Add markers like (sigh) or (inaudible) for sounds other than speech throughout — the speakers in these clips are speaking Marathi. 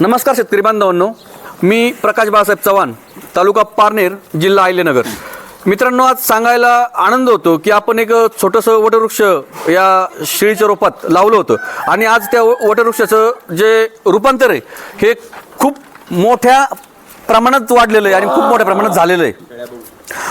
नमस्कार शेतकरी बांधवांनो. मी प्रकाश बाळासाहेब चव्हाण तालुका पारनेर जिल्हा आयलेनगर मित्रांनो आज सांगायला आनंद होतो की आपण एक छोटंसं वटवृक्ष या शिळीच्या रोपात लावलं होतं. आणि आज त्या वटवृक्षाचं जे रूपांतर आहे हे खूप मोठ्या प्रमाणात वाढलेलं आहे आणि खूप मोठ्या प्रमाणात झालेलं आहे.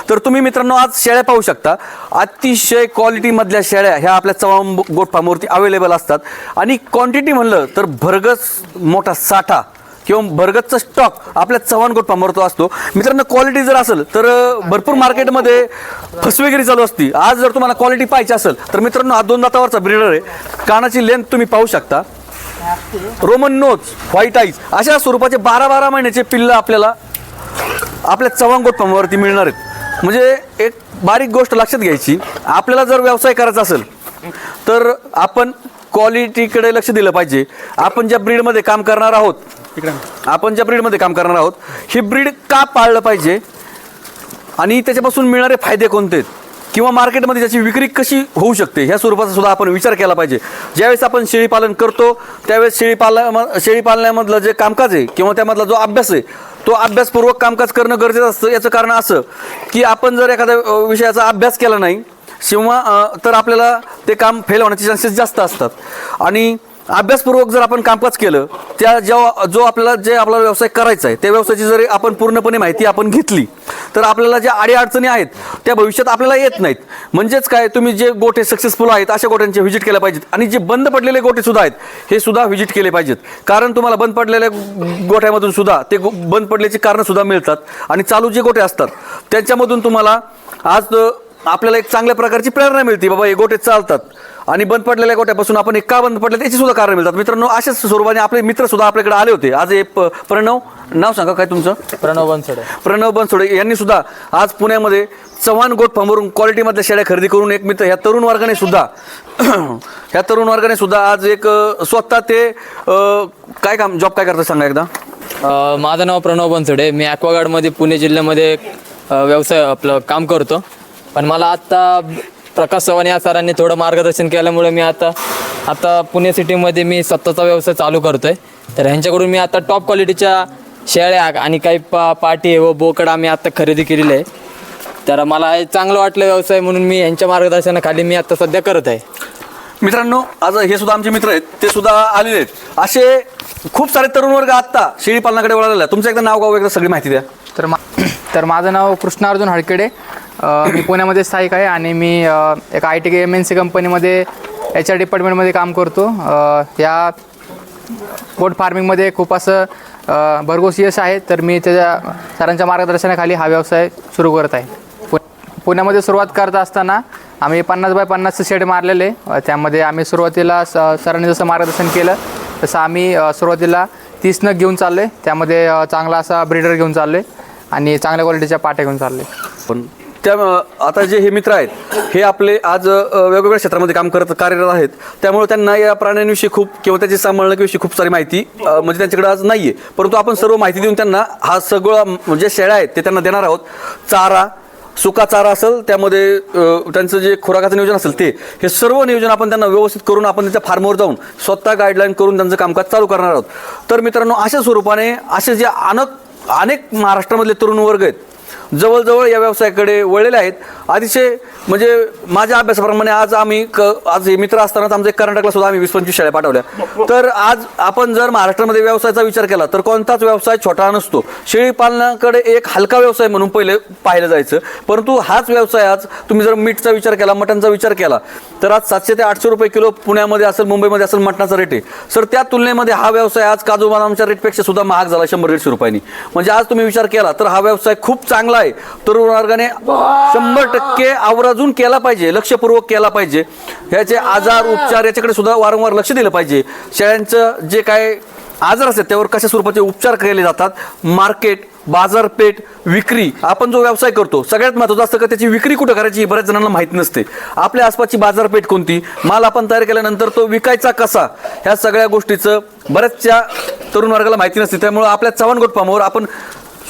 तर तुम्ही मित्रांनो आज शेळ्या पाहू शकता. अतिशय क्वालिटीमधल्या शेळ्या ह्या आपल्या चव्हाण गोठफामवरती अवेलेबल असतात. आणि क्वांटिटी म्हणलं तर भरगस मोठा साठा किंवा भरगतचा स्टॉक आपल्या चव्हाण गोट तो असतो. मित्रांनो क्वालिटी जर असेल तर भरपूर मार्केटमध्ये फसवेगिरी चालू असती. आज जर तुम्हाला क्वालिटी पाहिजे असेल तर मित्रांनो हा दोन दातावरचा ब्रिडर आहे. कानाची लेंथ तुम्ही पाहू शकता. रोमन नोज व्हाईट आईज अशा स्वरूपाचे बारा बारा महिन्याचे पिल्लं आपल्याला आपल्या चव्हाणगोट पंपावरती मिळणार आहेत. म्हणजे एक बारीक गोष्ट लक्षात घ्यायची. आपल्याला जर व्यवसाय करायचा असेल तर आपण क्वालिटीकडे लक्ष दिलं पाहिजे. आपण ज्या ब्रीडमध्ये काम करणार आहोत आपण ज्या ब्रीडमध्ये काम करणार आहोत ही ब्रीड का पाळलं पाहिजे? आणि त्याच्यापासून मिळणारे फायदे कोणते? किंवा मार्केटमध्ये त्याची विक्री कशी होऊ शकते? ह्या स्वरूपाचा सुद्धा आपण विचार केला पाहिजे. ज्यावेळेस आपण शेळी पालन करतो त्यावेळेस शेळी पालन शेळी पालनामधलं जे कामकाज आहे किंवा त्यामधला जो अभ्यास आहे तो अभ्यासपूर्वक कामकाज करणं गरजेचं असतं. याचं कारण असं की आपण जर एखाद्या विषयाचा अभ्यास केला नाही किंवा तर आपल्याला ते काम फेल होण्याचे चान्सेस जास्त असतात. आणि अभ्यासपूर्वक जर आपण कामकाज केलं त्या जेव्हा जो आपल्याला जे आपला व्यवसाय करायचा आहे त्या व्यवसायाची जरी आपण पूर्णपणे माहिती आपण घेतली तर आपल्याला ज्या अडीअडचणी आहेत त्या भविष्यात आपल्याला येत नाहीत. म्हणजेच काय तुम्ही जे गोटे सक्सेसफुल आहेत अशा गोट्यांचे व्हिजिट केल्या पाहिजेत. आणि जे बंद पडलेले गोटे सुद्धा आहेत हे सुद्धा व्हिजिट केले पाहिजेत. कारण तुम्हाला बंद पडलेल्या गोठ्यामधून सुद्धा ते गो- बंद पडल्याची कारणं सुद्धा मिळतात. आणि चालू जे गोटे असतात त्यांच्यामधून तुम्हाला आज आपल्याला एक चांगल्या प्रकारची प्रेरणा मिळते बाबा हे गोटे चालतात. आणि बंद पडलेल्या गोट्यापासून आपण एक का बंद पडले त्याची सुद्धा कारण मिळतात. मित्रांनो अशाच स्वरूपाने आपले मित्र सुद्धा आपल्याकडे आले होते. आज हे प्रणव नाव सांगा काय तुमचं? प्रणव बनसोडे. प्रणव बनसोडे. यांनी सुद्धा आज पुण्यामध्ये चव्हाण गोट फार्मवरून क्वालिटीमधल्या शेळ्या खरेदी करून एक मित्र ह्या तरुण वर्गाने सुद्धा (clears throat) ह्या तरुण वर्गाने सुद्धा आज एक स्वतः ते काय काम जॉब काय करतात सांगा एकदा? माझं नाव प्रणव बनसोडे. मी ॲक्वागार्डमध्ये पुणे जिल्ह्यामध्ये व्यवसाय आपलं काम करतो. पण मला आत्ता प्रकाश चव्हाण या सरांनी थोडं मार्गदर्शन केल्यामुळे मी आता आता पुणे सिटीमध्ये मी स्वतःचा व्यवसाय चालू करतो आहे तर ह्यांच्याकडून मी आता टॉप क्वालिटीच्या शेळ्या आणि काही पा पाटी व बोकड आम्ही आता खरेदी केलेले आहे तर मला हे चांगलं वाटलं व्यवसाय म्हणून मी यांच्या मार्गदर्शनाखाली मी आता सध्या करत आहे. मित्रांनो आज हे सुद्धा आमचे मित्र आहेत ते सुद्धा आलेले आहेत. असे खूप सारे तरुण वर्ग आत्ता शेळी पालनाकडे वळालेला आहे तुमचं एकदा नाव गाव एकदा सगळी माहिती द्या. तर मा तर माझं नाव कृष्णार्जुन हडकेडे. मी पुण्यामध्ये स्थायिक आहे आणि मी एका एक I T M N C कंपनीमध्ये एच आर डिपार्टमेंटमध्ये काम करतो. या गोट फार्मिंगमध्ये खूप असं भरघोस यश आहे. तर मी त्याच्या सरांच्या मार्गदर्शनाखाली हा व्यवसाय सुरू करत आहे. पु पुण्यामध्ये सुरुवात करत असताना आम्ही पन्नास बाय पन्नासचं शेड मारलेले. त्यामध्ये आम्ही सुरुवातीला स सरांनी जसं मार्गदर्शन केलं तसं आम्ही सुरुवातीला तीस नग घेऊन चाललो आहे त्यामध्ये चांगला असा ब्रीडर घेऊन चाललो आहे आणि चांगल्या क्वालिटीच्या पाट्या घेऊन चालले. पण त्या आता जे हे मित्र आहेत हे आपले आज अ, वेगवेगळ्या क्षेत्रामध्ये काम करत कार्यरत आहेत. त्यामुळे त्यांना या प्राण्यांविषयी खूप किंवा त्याची सांभाळण्याविषयी खूप सारी माहिती अ, म्हणजे त्यांच्याकडे आज नाही आहे परंतु आपण सर्व माहिती देऊन त्यांना हा सगळं म्हणजे शेळ्या आहेत ते त्यांना देणार आहोत. चारा सुका चारा असेल त्यामध्ये अ, त्यांचं जे खुराकाचं नियोजन असेल ते हे सर्व नियोजन आपण त्यांना व्यवस्थित करून आपण त्यांच्या फार्मवर जाऊन स्वतः गाईडलाईन करून त्यांचं कामकाज चालू करणार आहोत. तर मित्रांनो अशा स्वरूपाने असे जे अनेक अनेक महाराष्ट्रामधले तरुण वर्ग आहेत. जवळजवळ या व्यवसायाकडे वळलेले आहेत. अतिशय म्हणजे माझ्या अभ्यासाप्रमाणे आज आम्ही क आज मित्र असतानाच आमच्या कर्नाटकला सुद्धा आम्ही वीस पंचवीस शाळा पाठवल्या. तर आज आपण जर महाराष्ट्रामध्ये व्यवसायाचा विचार केला तर कोणताच व्यवसाय छोटा नसतो. शेळीपालनाकडे एक हलका व्यवसाय म्हणून पहिले पाहिलं जायचं. परंतु हाच व्यवसाय आज तुम्ही जर मीठचा विचार केला मटनचा विचार केला तर आज सातशे ते आठशे रुपये किलो पुण्यामध्ये असेल मुंबईमध्ये असेल मटणाचा रेट आहे. सर त्या तुलनेमध्ये हा व्यवसाय आज काजू बदामच्या रेटपेक्षा सुद्धा महाग झाला शंभर दीडशे रुपयांनी. म्हणजे आज तुम्ही विचार केला तर हा व्यवसाय खूप चांगला आहे तरुण वर्गाने शंभर टक्के आवर्जून केला पाहिजे लक्षपूर्वक केला पाहिजे. ह्याचे आजार उपचार याच्याकडे सुद्धा वारंवार लक्ष दिलं पाहिजे. शेळ्यांचं जे काय आजार असतात त्यावर कशा स्वरूपाचे उपचार केले जातात? मार्केट बाजारपेठ विक्री आपण जो व्यवसाय करतो सगळ्यात महत्त्वाचं असतं का त्याची विक्री कुठं करायची ही बऱ्याच जणांना माहीत नसते. आपल्या आसपासची बाजारपेठ कोणती? माल आपण तयार केल्यानंतर तो विकायचा कसा? ह्या सगळ्या गोष्टीचं बऱ्याचशा तरुण वर्गाला माहिती नसते. त्यामुळे आपल्या चव्हाण गोट फार्मवर आपण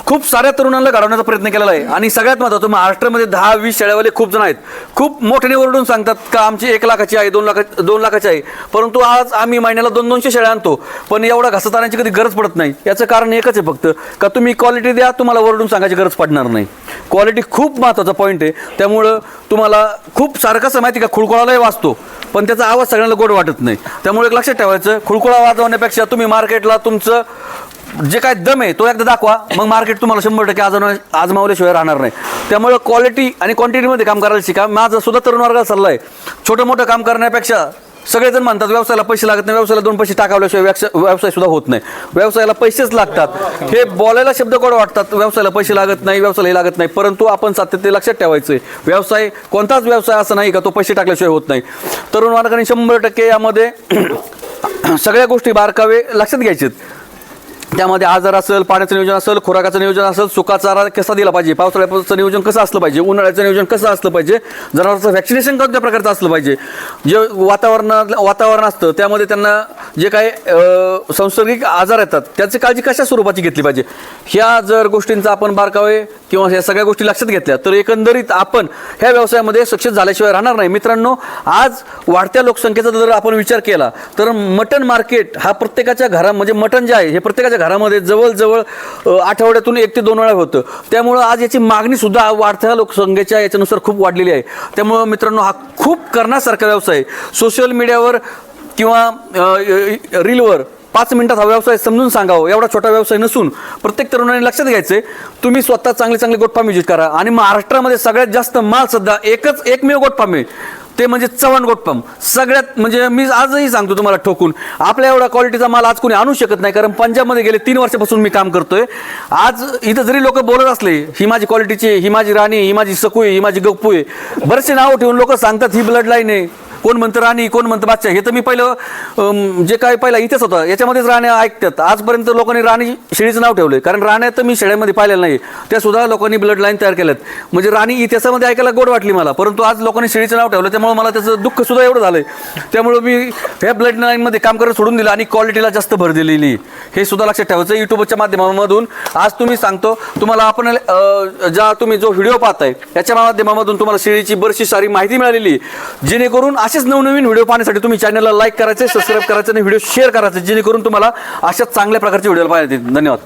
खूप साऱ्या तरुणांना घडवण्याचा प्रयत्न केलेला आहे. आणि सगळ्यात महत्त्वाचं महाराष्ट्रामध्ये दहा वीस शेळ्यावाले खूप जण आहेत. खूप मोठ्याने ओरडून सांगतात का आमची एक लाखाची आहे दोन लाखा दोन लाखाची आहे. परंतु आज आम्ही महिन्याला दोन दोनशे शाळा आणतो. पण एवढा घसत कधी गरज पडत नाही. याचं कारण एकच आहे फक्त का तुम्ही क्वालिटी द्या तुम्हाला ओरडून सांगायची गरज पडणार नाही. क्वालिटी खूप महत्त्वाचा पॉईंट आहे. त्यामुळं तुम्हाला खूप सारखं कसं माहिती का खुळखुळालाही वाचतो. पण त्याचा आवाज सगळ्यांना गोड वाटत नाही. त्यामुळे एक लक्षात ठेवायचं खुळखुळा वाजवण्यापेक्षा तुम्ही मार्केटला तुमचं जे काय दम आहे तो एकदा दाखवा. मग मार्केट तुम्हाला शंभर टक्के आजमा आजमावल्याशिवाय राहणार नाही. त्यामुळे क्वालिटी आणि क्वांटिटीमध्ये काम करायला शिका. माझा सुद्धा तरुण वर्गाला सल्ला आहे छोटं मोठं काम करण्यापेक्षा सगळेजण म्हणतात व्यवसायाला पैसे लागत नाही व्यवसायाला दोन पैसे टाकावल्याशिवाय व्यवसाय सुद्धा होत नाही. व्यवसायाला पैसेच लागतात. हे बोलायला शब्द कोड वाटतात व्यवसायाला पैसे लागत नाही व्यवसायाला लागत नाही. परंतु आपण सातत्य लक्षात ठेवायचं आहे व्यवसाय कोणताच व्यवसाय असा नाही का तो पैसे टाकल्याशिवाय होत नाही. तरुण वर्गाने शंभर टक्के यामध्ये (clears throat) सगळ्या गोष्टी बारकावे लक्षात घ्यायचेत. त्यामध्ये आजार असेल पाण्याचं नियोजन असेल खुराकाचं नियोजन असेल सुका चारा कसा दिला पाहिजे? पावसाळ्याचं नियोजन कसं असलं पाहिजे? उन्हाळ्याचं नियोजन कसं असलं पाहिजे? जनावरांचं व्हॅक्सिनेशन कोणत्या प्रकारचं असलं पाहिजे? जे वातावरण वातावरण असतं त्यामध्ये त्यांना जे काही संसर्गिक आजार येतात त्याची काळजी कशा स्वरूपाची घेतली पाहिजे? ह्या जर गोष्टींचा आपण बारकावे किंवा ह्या सगळ्या गोष्टी लक्षात घेतल्या तर एकंदरीत आपण ह्या व्यवसायामध्ये सक्षम झाल्याशिवाय राहणार नाही. मित्रांनो आज वाढत्या लोकसंख्येचा जर आपण विचार केला तर मटन मार्केट हा प्रत्येकाच्या घरा म्हणजे मटन जे आहे हे प्रत्येकाच्या घरामध्ये जवळजवळ आठवड्यातून एक ते दोन वेळा होतं. त्यामुळं आज याची मागणी सुद्धा वाढत्या लोकसंख्येच्या याच्यानुसार खूप वाढलेली आहे. त्यामुळं मित्रांनो हा खूप करण्यासारखा व्यवसाय आहे. सोशल मीडियावर किंवा रीलवर पाच मिनिटात हा व्यवसाय समजून सांगावं एवढा छोटा व्यवसाय नसून प्रत्येक तरुणाने लक्षात घ्यायचंय तुम्ही स्वतः चांगले चांगले गोट फार्म विजिट करा. आणि महाराष्ट्रामध्ये सगळ्यात जास्त माल सध्या एकच एकमेव गोट आहे. ते म्हणजे चव्हाण गोटफार्म सगळ्यात म्हणजे मी आजही सांगतो तुम्हाला ठोकून आपल्या एवढा क्वालिटीचा माल आज कोणी आणू शकत नाही कारण पंजाबमध्ये गेले तीन वर्षापासून मी काम करतोय. आज इथं जरी लोक बोलत असले ही माझी क्वालिटीची ही माझी राणी ही माझी सकू आहे ही माझी गप्पू आहे बरेचसे नावं ठेवून लोक सांगतात ही ब्लड लाईन आहे. कोण म्हणतं राणी कोण म्हणतं बादशाह? हे तर मी पहिलं जे काय पहिला इथेच होतं याच्यामध्येच राण्या ऐकतात. आजपर्यंत लोकांनी राणी शेळीचं नाव ठेवलं कारण राण्या तर मी शेळ्यामध्ये पाहिलेलं नाही. त्या सुद्धा लोकांनी ब्लड लाईन तयार केल्यात. म्हणजे राणी इतिहासामध्ये ऐकायला गोड वाटली मला. परंतु आज लोकांनी शेळीचं नाव ठेवलं त्यामुळे मला त्याचं दुःख सुद्धा एवढं झालं त्यामुळे मी ह्या ब्लड लाईनमध्ये काम करत सोडून दिलं आणि क्वालिटीला जास्त भर दिलेली. हे सुद्धा लक्षात ठेवायचं. युट्यूबच्या माध्यमामधून आज तुम्ही सांगतो तुम्हाला आपण ज्या तुम्ही जो व्हिडिओ पाहताय याच्या माध्यमामधून तुम्हाला शेळीची बरीचशी सारी माहिती मिळालेली. आहे. जेणेकरून असेच नवनवीन व्हिडिओ पाहण्यासाठी तुम्ही चॅनलला लाईक करायचे सबस्क्राईब करायचं आणि व्हिडिओ शेअर करायचे जेणेकरून तुम्हाला अशाच चांगल्या प्रकारचे व्हिडिओ पाहायला येतील. धन्यवाद.